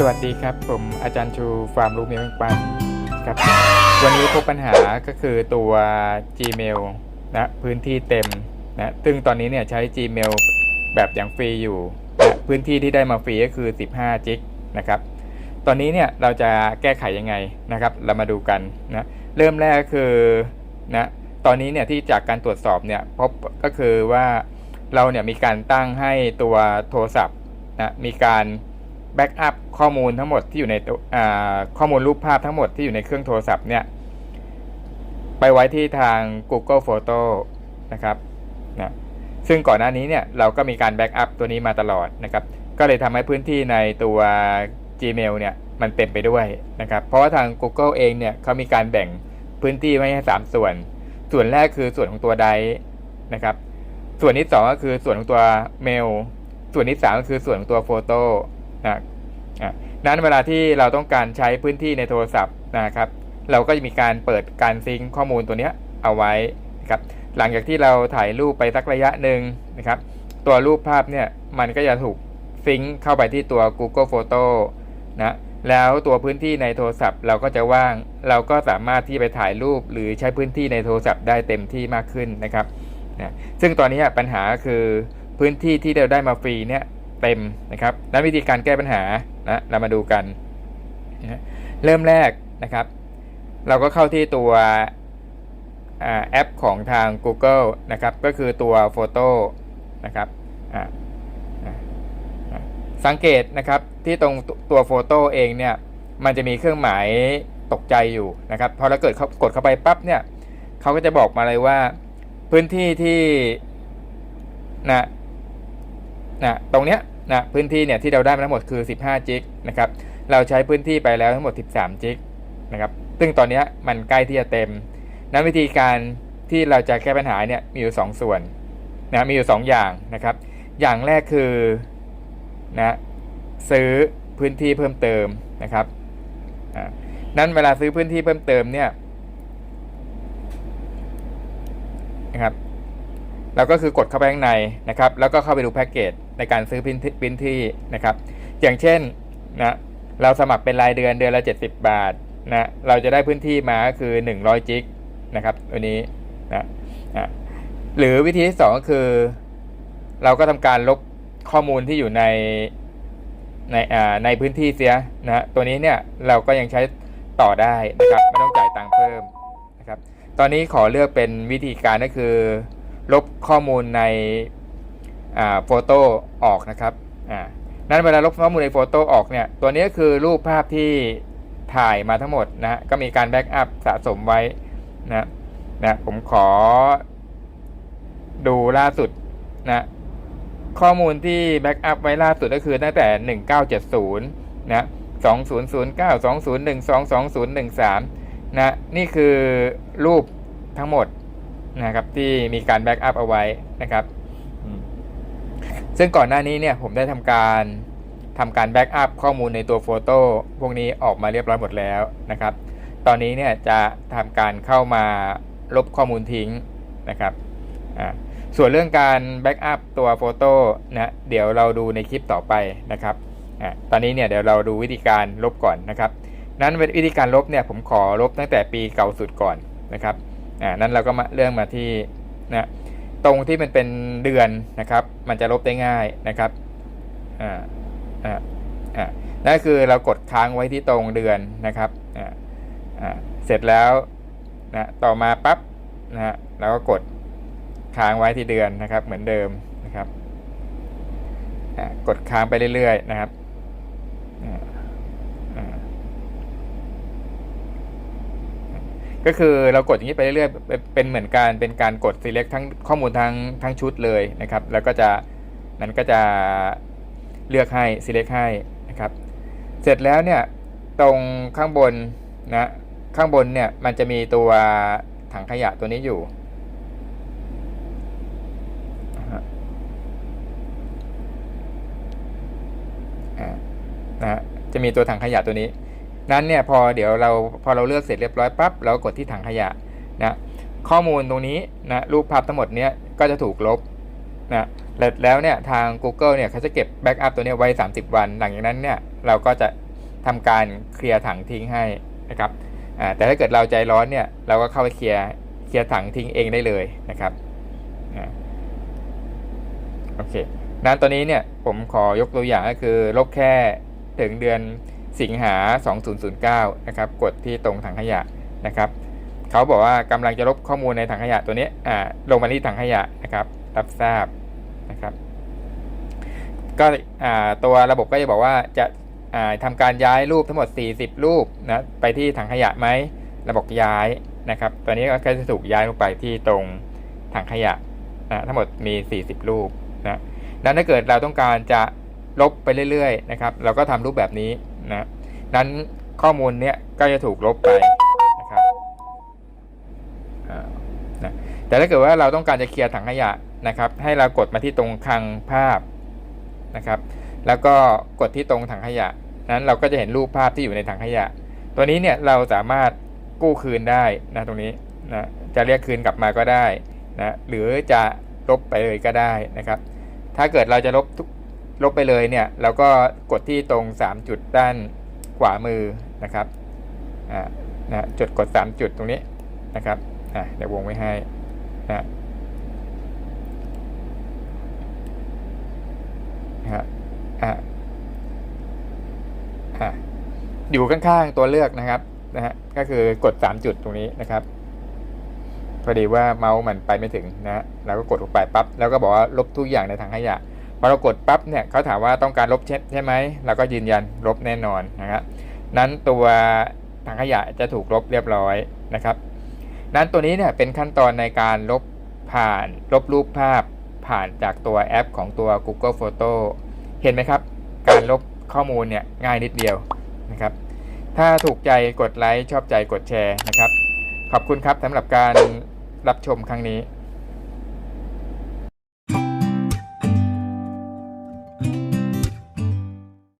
สวัสดีครับ ผมอาจารย์ชูฟาร์มรู้เมียแมงปันครับ วันนี้พบปัญหาก็คือตัว Gmail นะพื้นที่เต็มนะซึ่งตอนนี้เนี่ยใช้ Gmail แบบอย่างฟรีอยู่นะพื้นที่ที่ได้มาฟรีก็คือ 15 จิกนะครับ ตอนนี้เนี่ยเราจะแก้ไขยังไงนะครับ เรามาดูกันนะเริ่มแรกก็คือนะตอนนี้เนี่ยที่จากการตรวจสอบเนี่ยพบก็คือว่าเราเนี่ยมีการตั้งให้ตัวโทรศัพท์นะมีการ แบ็กอัพข้อมูลทั้งหมดที่อยู่ในข้อมูลรูปภาพทั้งหมดที่อยู่ในเครื่องโทรศัพท์เนี่ย ไปไว้ที่ทาง Google Photo นะครับนะซึ่งก่อนหน้านี้เนี่ยเราก็มีการแบ็กอัพตัวนี้มาตลอดนะครับ ก็เลยทำให้พื้นที่ในตัว Gmail เนี่ยมันเต็มไปด้วยนะครับ เพราะว่าทาง Google เองเนี่ยเขามีการแบ่งพื้นที่ไว้ให้ 3 ส่วน ส่วนแรกคือส่วนของตัวไดนะครับ ส่วนที่ 2 ก็คือส่วนของตัวเมล ส่วนที่ 3 ก็คือส่วนของตัวโฟโต้ นะนั้นเวลาที่เราต้องการใช้พื้นที่ในโทรศัพท์นะครับ เราก็จะมีการเปิดการซิงข้อมูลตัวเนี้ยเอาไว้นะครับหลังจากที่เราถ่ายรูปไปสักระยะหนึ่งนะครับ ตัวรูปภาพเนี่ยมันก็จะถูกซิงเข้าไปที่ตัว Google Photo นะแล้วตัวพื้นที่ในโทรศัพท์เราก็จะว่าง เราก็สามารถที่ไปถ่ายรูปหรือใช้พื้นที่ในโทรศัพท์ได้เต็มที่มากขึ้นนะครับนะซึ่งตอนนี้ปัญหาคือพื้นที่ที่เราได้มาฟรีเนี่ย เต็มนะครับนั้นวิธีการแก้ปัญหานะเรามาดูกันนะเริ่มแรกนะครับ เราก็เข้าที่ตัวอแอปของทาง Google นะครับ ก็คือตัว Photo นะครับสังเกตนะครับที่ตรงตัวโฟโต้เองเนี่ยมันจะมีเครื่องหมายตกใจอยู่นะครับพอเราเกิดเขากดเข้าไปปั๊บเนี่ยเขาก็จะบอกมาเลยว่า พื้นที่ที่นะ นะตรงเนี้ยนะพื้นที่เนี่ยที่เราได้มาทั้งหมดคือ 15 จิกนะครับเราใช้พื้นที่ไปแล้วทั้งหมด 13 จิกนะครับซึ่งตอนเนี้ยมันใกล้ที่จะเต็มนั้นวิธีการที่เราจะแก้ปัญหาเนี่ยมีอยู่ 2 ส่วนนะมีอยู่ 2 อย่างนะครับ อย่างแรกคือนะซื้อพื้นที่เพิ่มเติมนะครับนั้นเวลาซื้อพื้นที่เพิ่มเติมเนี่ยนะครับเราก็คือกดเข้าไปข้างในนะครับ แล้วก็เข้าไปดูแพ็กเกจ ในการซื้อพื้นที่นะครับ อย่างเช่นนะเราสมัครเป็นรายเดือนเดือนละ 70 บาทนะเราจะได้พื้นที่มาก็คือ 100 จิกนะครับตัวนี้นะนะหรือวิธีที่ 2 ก็คือ เราก็ทำการลบข้อมูลที่อยู่ในในอ่าในพื้นที่เสียนะตัวนี้เนี่ยเราก็ยังใช้ต่อได้นะครับไม่ต้องจ่ายตังค์เพิ่มนะครับ ตอนนี้ขอเลือกเป็นวิธีการก็คือ ลบข้อมูลใน โฟโต้ออกนะครับอ่านั้นเวลาลบข้อมูลในโฟโต้ออกเนี่ยตัวนี้ก็คือรูปภาพที่ถ่ายมาทั้งหมดนะก็มีการแบ็กอัพสะสมไว้นะนะผมขอดูล่าสุดนะข้อมูลที่แบ็กอัพไว้ล่าสุดก็คือตั้งแต่ 1970 นะ2009 2012 2013 นะ นี่คือรูปทั้งหมดนะครับที่มีการแบ็กอัพเอาไว้นะครับ ซึ่งก่อนหน้านี้เนี่ยผมได้ทำการทำการแบ็กอัพข้อมูลในตัวโฟโต้พวกนี้ออกมาเรียบร้อยหมดแล้วนะครับ ตอนนี้เนี่ยจะทำการเข้ามาลบข้อมูลทิ้งนะครับส่วนเรื่องการแบ็กอัพตัวโฟโต้นะเดี๋ยวเราดูในคลิปต่อไปนะครับอตอนนี้เนี่ยเดี๋ยวเราดูวิธีการลบก่อนนะครับ นั้นวิธีการลบเนี่ยผมขอลบตั้งแต่ปีเก่าสุดก่อนนะครับนั้นเราก็มาเรื่องมาที่นะ ตรงที่มันเป็นเดือนนะครับ มันจะลบได้ง่ายนะครับอ่าอ่าอ่านั่นคือเรากดค้างไว้ที่ตรงเดือนนะครับอ่าอ่าเสร็จแล้วนะต่อมาปั๊บนะฮะเราก็กดค้างไว้ที่เดือนนะครับ เหมือนเดิมนะครับอ่ากดค้างไปเรื่อยๆนะครับอ่าอ่า ก็คือเรากดอย่างนี้ไปเรื่อยๆ เป็นเหมือนการเป็นการกด select ทั้งข้อมูลทั้งทั้งชุดเลยนะครับ แล้วก็จะมันก็จะเลือกให้ select ให้นะครับ เสร็จแล้วเนี่ยตรงข้างบนนะข้างบนเนี่ยมันจะมีตัวถังขยะตัวนี้อยู่ นะฮะอ่านะฮะจะมีตัวถังขยะตัวนี้ นั้นเนี่ยพอเดี๋ยวเราพอเราเลือกเสร็จเรียบร้อยปั๊บเรากดที่ถังขยะนะข้อมูลตรงนี้นะรูปภาพทั้งหมดเนี้ยก็จะถูกลบนะแล้วแล้วเนี่ยทาง Google เนี่ยเขาจะเก็บแบ็กอัพตัวนี้ไว้ 30 วัน หลังจากนั้นเนี่ยเราก็จะทำการเคลียร์ถังทิ้งให้นะครับแต่ถ้าเกิดเราใจร้อนเนี่ยเราก็เข้าไปเคลียร์เคลียร์ถังทิ้งเองได้เลยนะครับโอเคนั้นตัวนี้เนี่ยผมขอยกตัวอย่างก็คือลบแค่ถึงเดือน สิงหา 2009 นะครับ กดที่ตรงถังขยะนะครับ เขาบอกว่ากำลังจะลบข้อมูลในถังขยะตัวนี้อ่าลงมาที่ถังขยะนะครับ รับทราบนะครับ ก็อ่าตัวระบบก็จะบอกว่าจะอ่าทำการย้ายรูปทั้งหมด 40 รูปนะ ไปที่ถังขยะไหมระบบย้ายนะครับ ตัวนี้ก็จะถูกย้ายลงไปที่ตรงถังขยะนะทั้งหมดมี 40 รูปนะนั้นถ้าเกิดเราต้องการจะลบไปเรื่อยๆนะครับ เราก็ทำรูปแบบนี้ นะนั้นข้อมูลเนี้ยก็จะถูกลบไปนะครับอ่านะแต่ถ้าเกิดว่าเราต้องการจะเคลียร์ถังขยะนะครับ ให้เรากดมาที่ตรงคลังภาพนะครับ แล้วก็กดที่ตรงถังขยะ นั้นเราก็จะเห็นรูปภาพที่อยู่ในถังขยะ ตัวนี้เนี่ยเราสามารถกู้คืนได้นะตรงนี้นะจะเรียกคืนกลับมาก็ได้นะหรือจะลบไปเลยก็ได้นะครับ ถ้าเกิดเราจะลบทุก ลบไปเลยเนี่ยเราก็กดที่ตรง 3 จุดด้านขวามือนะครับอ่านะจุดกด 3 จุดตรงนี้นะครับอะเดี๋ยววงไว้ให้นะนะฮะอะอะอยู่ข้างๆตัวเลือกนะครับนะฮะก็คือกด 3 จุดตรงนี้นะครับพอดีว่าเมาส์มันไปไม่ถึงนะฮะเราก็กดลงไปปั๊บแล้วก็บอกว่าลบทุกอย่างในถังขยะ พอเรากดปั๊บเนี่ยเขาถามว่าต้องการลบเช็ดใช่ไหมเราก็ยืนยันลบแน่นอนนะครับนั้นตัวถังขยะจะถูกลบเรียบร้อยนะครับ นั้นตัวนี้เนี่ยเป็นขั้นตอนในการลบผ่านลบรูปภาพผ่านจากตัวแอปของตัว Google Photo เห็นไหมครับ การลบข้อมูลเนี่ยง่ายนิดเดียวนะครับ ถ้าถูกใจกดไลค์ชอบใจกดแชร์นะครับ ขอบคุณครับสำหรับการรับชมครั้งนี้